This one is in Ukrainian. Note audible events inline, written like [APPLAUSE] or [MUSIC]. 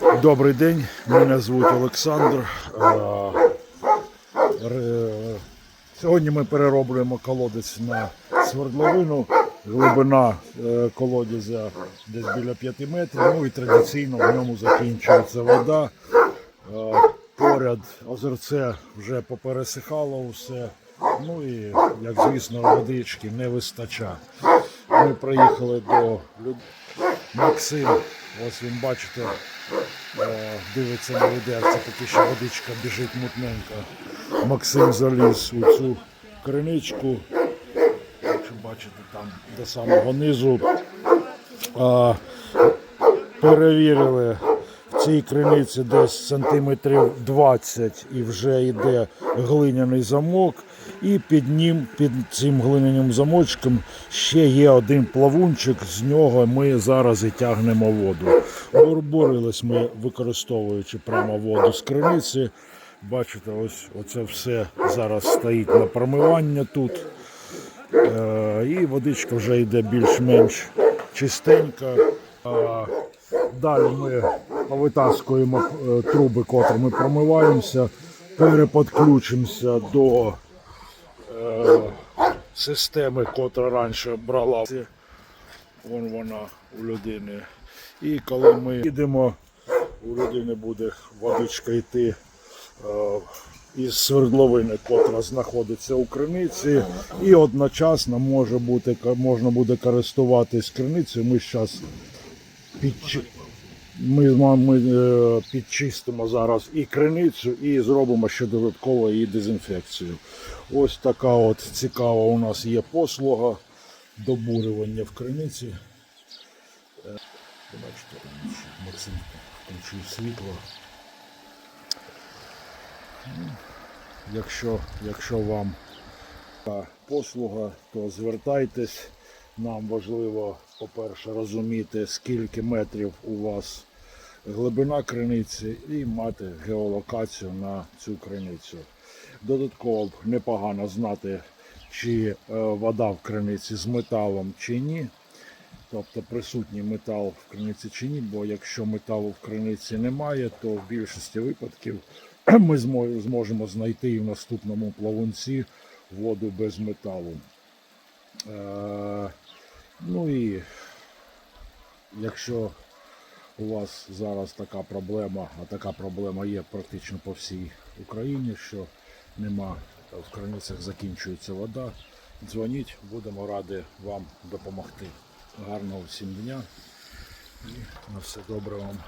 Добрий день, мене звуть Олександр. Сьогодні ми перероблюємо колодець на свердловину. Глибина е, колодязя десь біля 5 метрів. Ну і традиційно в ньому закінчується вода. Поряд озерце вже попересихало усе. Ну і, як звісно, водички не вистачає. Ми приїхали до люд... Максим, ось він бачите, е, дивиться на ведерце, поки що водичка біжить мутненька. Максим заліз у цю криничку. Якщо бачите, там до самого низу. Перевірили цій криниці десь сантиметрів 20 і вже йде глиняний замок. І під ним, під цим глиняним замочком ще є один плавунчик, з нього ми зараз і тягнемо воду. Бурились ми використовуючи прямо воду з криниці. Бачите, ось оце все зараз стоїть на промивання тут. Е, І водичка вже йде більш-менш чистенька. Далі ми повитаскуємо е, труби, котрими промиваємося, переподключимося до е, системи, котра раніше брала. Вон вона у людини. І коли ми їдемо, у людини буде водичка йти е, із свердловини, котра знаходиться у криниці, і одночасно може бути, можна буде користуватись криницею. Ми зараз підчи... ми, з е, підчистимо зараз і криницю, і зробимо ще додатково її дезінфекцію. Ось така от цікава у нас є послуга добурювання в криниці. Е, Бачите, Максим включив світло. Ну, Якщо, якщо вам послуга, то звертайтесь. Нам важливо, по-перше, розуміти, скільки метрів у вас глибина криниці і мати геолокацію на цю криницю. Додатково непогано знати, чи е, вода в криниці з металом чи ні. Тобто присутній метал в криниці чи ні, бо якщо металу в криниці немає, то в більшості випадків [CLEARS THROAT] ми зможемо знайти і в наступному плавунці воду без металу. Е, ну і якщо у вас зараз така проблема, а така проблема є практично по всій Україні, що нема в криницях закінчується вода, дзвоніть, будемо раді вам допомогти. Гарного всім дня і на все добре вам.